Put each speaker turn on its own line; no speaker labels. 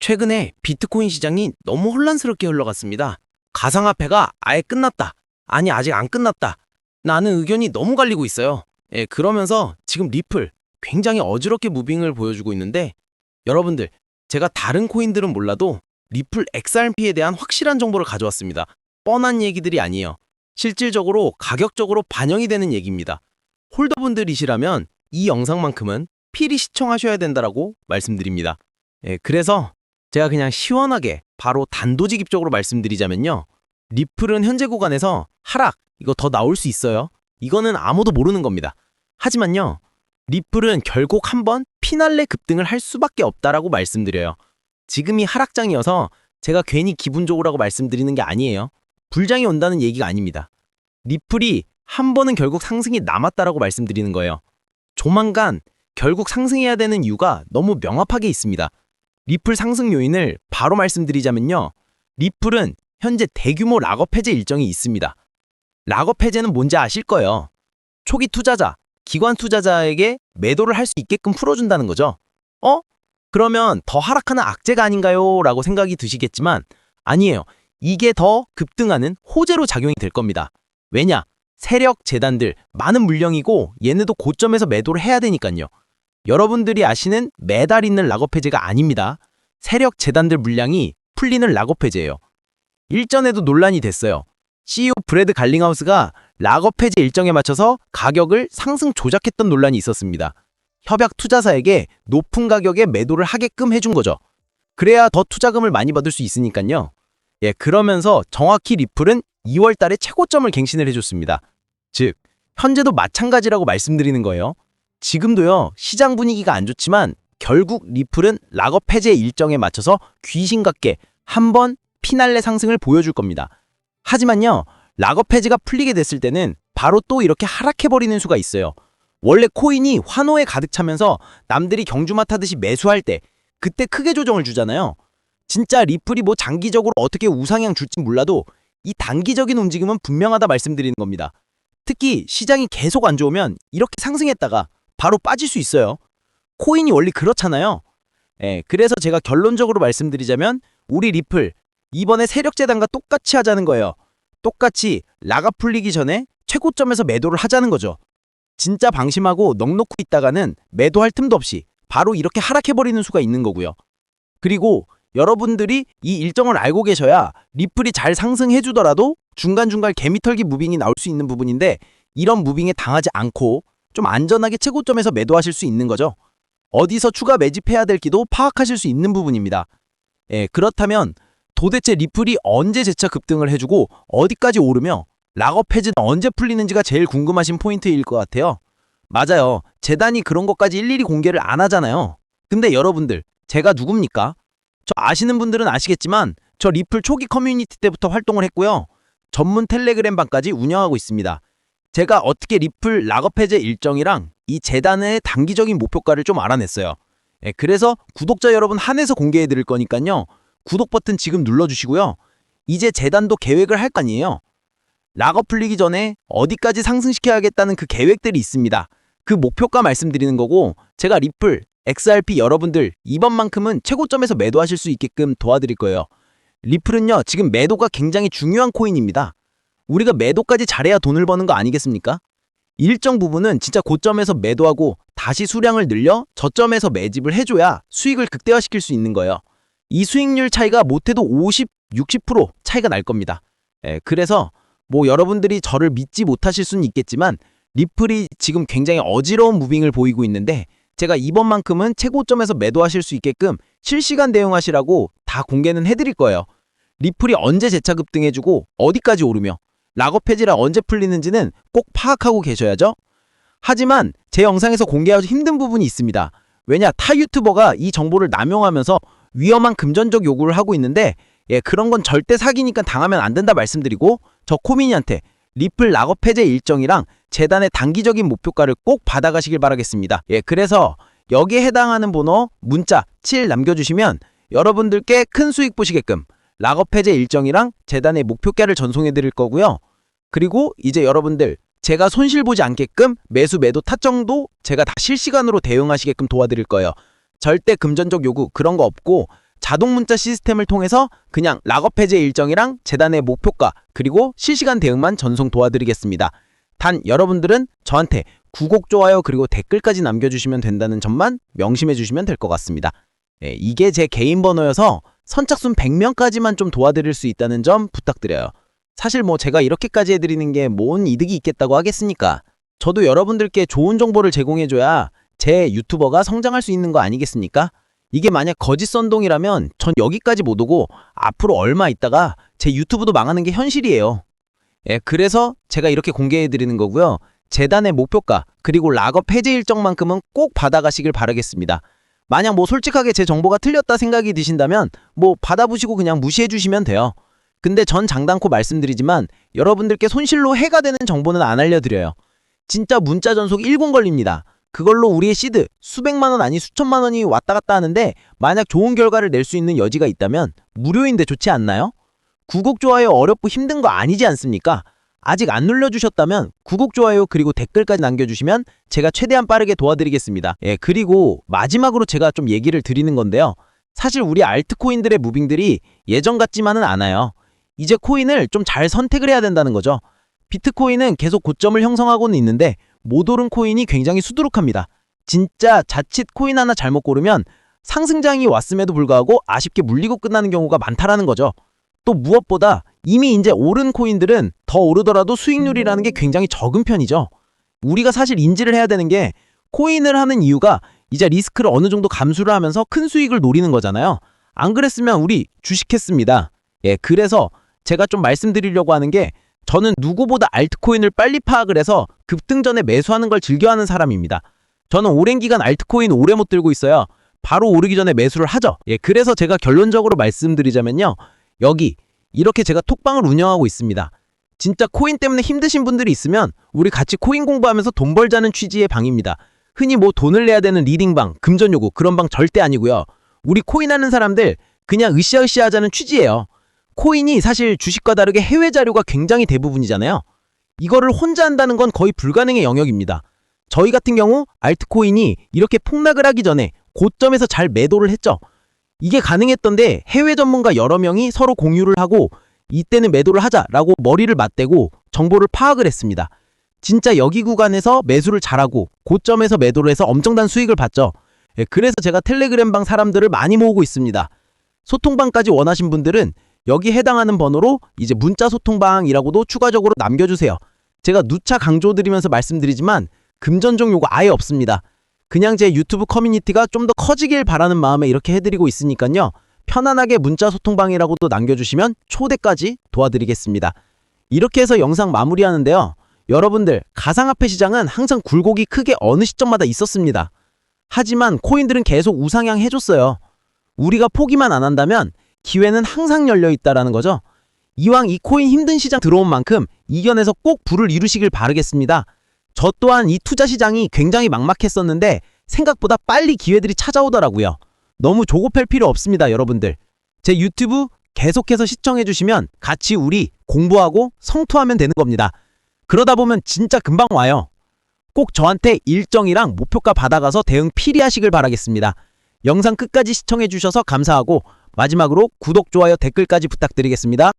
최근에 비트코인 시장이 너무 혼란스럽게 흘러갔습니다. 가상화폐가 아예 끝났다. 아니, 아직 안 끝났다. 나는 의견이 너무 갈리고 있어요. 예, 그러면서 지금 리플 굉장히 어지럽게 무빙을 보여주고 있는데 여러분들, 제가 다른 코인들은 몰라도 리플 XRP에 대한 확실한 정보를 가져왔습니다. 뻔한 얘기들이 아니에요. 실질적으로 가격적으로 반영이 되는 얘기입니다. 홀더분들이시라면 이 영상만큼은 필히 시청하셔야 된다라고 말씀드립니다. 예, 그래서 제가 그냥 시원하게 바로 단도직입적으로 말씀드리자면요. 리플은 현재 구간에서 하락, 이거 더 나올 수 있어요. 이거는 아무도 모르는 겁니다. 하지만요. 리플은 결국 한번 피날레 급등을 할 수밖에 없다라고 말씀드려요. 지금이 하락장이어서 제가 괜히 기분 좋으라고 말씀드리는 게 아니에요. 불장이 온다는 얘기가 아닙니다. 리플이 한 번은 결국 상승이 남았다라고 말씀드리는 거예요. 조만간 결국 상승해야 되는 이유가 너무 명확하게 있습니다. 리플 상승 요인을 바로 말씀드리자면요. 리플은 현재 대규모 락업 해제 일정이 있습니다. 락업 해제는 뭔지 아실 거예요. 초기 투자자, 기관 투자자에게 매도를 할 수 있게끔 풀어준다는 거죠. 어? 그러면 더 하락하는 악재가 아닌가요? 라고 생각이 드시겠지만 아니에요. 이게 더 급등하는 호재로 작용이 될 겁니다. 왜냐? 세력 재단들 많은 물량이고 얘네도 고점에서 매도를 해야 되니까요. 여러분들이 아시는 매달 있는 락업 해제가 아닙니다. 세력 재단들 물량이 풀리는 락업 해제예요. 일전에도 논란이 됐어요. CEO 브래드 갈링하우스가 락업 해제 일정에 맞춰서 가격을 상승 조작했던 논란이 있었습니다. 협약 투자사에게 높은 가격에 매도를 하게끔 해준 거죠. 그래야 더 투자금을 많이 받을 수 있으니까요. 예, 그러면서 정확히 리플은 2월 달에 최고점을 갱신을 해줬습니다. 즉, 현재도 마찬가지라고 말씀드리는 거예요. 지금도요, 시장 분위기가 안 좋지만 결국 리플은 락업 해제 일정에 맞춰서 귀신 같게 한 번 피날레 상승을 보여줄 겁니다. 하지만요, 락업 해제가 풀리게 됐을 때는 바로 또 이렇게 하락해버리는 수가 있어요. 원래 코인이 환호에 가득 차면서 남들이 경주마 타듯이 매수할 때 그때 크게 조정을 주잖아요. 진짜 리플이 뭐 장기적으로 어떻게 우상향 줄지 몰라도 이 단기적인 움직임은 분명하다 말씀드리는 겁니다. 특히 시장이 계속 안 좋으면 이렇게 상승했다가 바로 빠질 수 있어요. 코인이 원래 그렇잖아요. 예, 그래서 제가 결론적으로 말씀드리자면 우리 리플 이번에 세력재단과 똑같이 하자는 거예요. 똑같이 라가 풀리기 전에 최고점에서 매도를 하자는 거죠. 진짜 방심하고 넉넉히 있다가는 매도할 틈도 없이 바로 이렇게 하락해버리는 수가 있는 거고요. 그리고 여러분들이 이 일정을 알고 계셔야 리플이 잘 상승해주더라도 중간중간 개미털기 무빙이 나올 수 있는 부분인데 이런 무빙에 당하지 않고 좀 안전하게 최고점에서 매도하실 수 있는 거죠. 어디서 추가 매집해야 될지도 파악하실 수 있는 부분입니다. 예, 그렇다면 도대체 리플이 언제 재차 급등을 해주고 어디까지 오르며 락업 해지는 언제 풀리는지가 제일 궁금하신 포인트일 것 같아요. 맞아요. 재단이 그런 것까지 일일이 공개를 안 하잖아요. 근데 여러분들, 제가 누굽니까? 저 아시는 분들은 아시겠지만 저 리플 초기 커뮤니티 때부터 활동을 했고요. 전문 텔레그램 방까지 운영하고 있습니다. 제가 어떻게 리플 락업 해제 일정이랑 이 재단의 단기적인 목표가를 좀 알아냈어요. 예, 그래서 구독자 여러분 한해서 공개해 드릴 거니까요. 구독 버튼 지금 눌러주시고요. 이제 재단도 계획을 할 거 아니에요. 락업 풀리기 전에 어디까지 상승시켜야겠다는 그 계획들이 있습니다. 그 목표가 말씀드리는 거고 제가 리플, XRP 여러분들 이번만큼은 최고점에서 매도하실 수 있게끔 도와드릴 거예요. 리플은요 지금 매도가 굉장히 중요한 코인입니다. 우리가 매도까지 잘해야 돈을 버는 거 아니겠습니까? 일정 부분은 진짜 고점에서 매도하고 다시 수량을 늘려 저점에서 매집을 해줘야 수익을 극대화시킬 수 있는 거예요. 이 수익률 차이가 못해도 50, 60% 차이가 날 겁니다. 예, 그래서 뭐 여러분들이 저를 믿지 못하실 수는 있겠지만 리플이 지금 굉장히 어지러운 무빙을 보이고 있는데 제가 이번만큼은 최고점에서 매도하실 수 있게끔 실시간 대응하시라고 다 공개는 해드릴 거예요. 리플이 언제 재차 급등해주고 어디까지 오르며 락업 해지라 언제 풀리는지는 꼭 파악하고 계셔야죠. 하지만 제 영상에서 공개하기 힘든 부분이 있습니다. 왜냐 타 유튜버가 이 정보를 남용하면서 위험한 금전적 요구를 하고 있는데 예 그런 건 절대 사기니까 당하면 안 된다 말씀드리고 저 코미니한테 리플 락업 해제 일정이랑 재단의 단기적인 목표가를 꼭 받아가시길 바라겠습니다. 예 그래서 여기에 해당하는 번호 문자 7 남겨주시면 여러분들께 큰 수익 보시게끔 락업 해제 일정이랑 재단의 목표가를 전송해 드릴 거고요. 그리고 이제 여러분들 제가 손실 보지 않게끔 매수 매도 타점도 제가 다 실시간으로 대응하시게끔 도와드릴 거예요. 절대 금전적 요구 그런 거 없고 자동 문자 시스템을 통해서 그냥 락업 해제 일정이랑 재단의 목표가 그리고 실시간 대응만 전송 도와드리겠습니다. 단 여러분들은 저한테 구독, 좋아요 그리고 댓글까지 남겨주시면 된다는 점만 명심해 주시면 될 것 같습니다. 예, 이게 제 개인 번호여서 선착순 100명까지만 좀 도와드릴 수 있다는 점 부탁드려요. 사실 뭐 제가 이렇게까지 해드리는 게 뭔 이득이 있겠다고 하겠습니까? 저도 여러분들께 좋은 정보를 제공해줘야 제 유튜버가 성장할 수 있는 거 아니겠습니까? 이게 만약 거짓 선동이라면 전 여기까지 못 오고 앞으로 얼마 있다가 제 유튜브도 망하는 게 현실이에요. 예, 그래서 제가 이렇게 공개해드리는 거고요. 재단의 목표가 그리고 락업 해제 일정만큼은 꼭 받아가시길 바라겠습니다. 만약 뭐 솔직하게 제 정보가 틀렸다 생각이 드신다면 뭐 받아보시고 그냥 무시해 주시면 돼요. 근데 전 장단코 말씀드리지만 여러분들께 손실로 해가 되는 정보는 안 알려드려요. 진짜 문자 전속 1분 걸립니다. 그걸로 우리의 시드 수백만 원 아니 수천만 원이 왔다 갔다 하는데 만약 좋은 결과를 낼 수 있는 여지가 있다면 무료인데 좋지 않나요? 구독 좋아요 어렵고 힘든 거 아니지 않습니까? 아직 안 눌러주셨다면 구독 좋아요 그리고 댓글까지 남겨주시면 제가 최대한 빠르게 도와드리겠습니다. 예 그리고 마지막으로 제가 좀 얘기를 드리는 건데요. 사실 우리 알트코인들의 무빙들이 예전 같지만은 않아요. 이제 코인을 좀 잘 선택을 해야 된다는 거죠. 비트코인은 계속 고점을 형성하고는 있는데 못 오른 코인이 굉장히 수두룩합니다. 진짜 자칫 코인 하나 잘못 고르면 상승장이 왔음에도 불구하고 아쉽게 물리고 끝나는 경우가 많다라는 거죠. 또 무엇보다 이미 이제 오른 코인들은 더 오르더라도 수익률이라는 게 굉장히 적은 편이죠. 우리가 사실 인지를 해야 되는 게 코인을 하는 이유가 이제 리스크를 어느 정도 감수를 하면서 큰 수익을 노리는 거잖아요. 안 그랬으면 우리 주식했습니다. 예, 그래서 제가 좀 말씀드리려고 하는 게 저는 누구보다 알트코인을 빨리 파악을 해서 급등 전에 매수하는 걸 즐겨하는 사람입니다. 저는 오랜 기간 알트코인 오래 못 들고 있어요. 바로 오르기 전에 매수를 하죠. 예, 그래서 제가 결론적으로 말씀드리자면요. 여기 이렇게 제가 톡방을 운영하고 있습니다. 진짜 코인 때문에 힘드신 분들이 있으면 우리 같이 코인 공부하면서 돈 벌자는 취지의 방입니다. 흔히 뭐 돈을 내야 되는 리딩방, 금전 요구 그런 방 절대 아니고요. 우리 코인 하는 사람들 그냥 으쌰으쌰 하자는 취지예요. 코인이 사실 주식과 다르게 해외 자료가 굉장히 대부분이잖아요. 이거를 혼자 한다는 건 거의 불가능의 영역입니다. 저희 같은 경우 알트코인이 이렇게 폭락을 하기 전에 고점에서 잘 매도를 했죠. 이게 가능했던데 해외 전문가 여러 명이 서로 공유를 하고 이때는 매도를 하자라고 머리를 맞대고 정보를 파악을 했습니다. 진짜 여기 구간에서 매수를 잘하고 고점에서 매도를 해서 엄청난 수익을 봤죠. 예, 그래서 제가 텔레그램방 사람들을 많이 모으고 있습니다. 소통방까지 원하신 분들은 여기 해당하는 번호로 이제 문자 소통방이라고도 추가적으로 남겨주세요. 제가 누차 강조드리면서 말씀드리지만 금전적 요구 아예 없습니다. 그냥 제 유튜브 커뮤니티가 좀 더 커지길 바라는 마음에 이렇게 해드리고 있으니까요. 편안하게 문자 소통방이라고도 남겨주시면 초대까지 도와드리겠습니다. 이렇게 해서 영상 마무리하는데요. 여러분들 가상화폐 시장은 항상 굴곡이 크게 어느 시점마다 있었습니다. 하지만 코인들은 계속 우상향 해줬어요. 우리가 포기만 안 한다면 기회는 항상 열려 있다라는 거죠. 이왕 이 코인 힘든 시장 들어온 만큼 이겨내서 꼭 부를 이루시길 바라겠습니다. 저 또한 이 투자 시장이 굉장히 막막했었는데 생각보다 빨리 기회들이 찾아오더라고요. 너무 조급할 필요 없습니다, 여러분들. 제 유튜브 계속해서 시청해주시면 같이 우리 공부하고 성투하면 되는 겁니다. 그러다 보면 진짜 금방 와요. 꼭 저한테 일정이랑 목표가 받아가서 대응 필히 하시길 바라겠습니다. 영상 끝까지 시청해주셔서 감사하고 마지막으로 구독, 좋아요, 댓글까지 부탁드리겠습니다.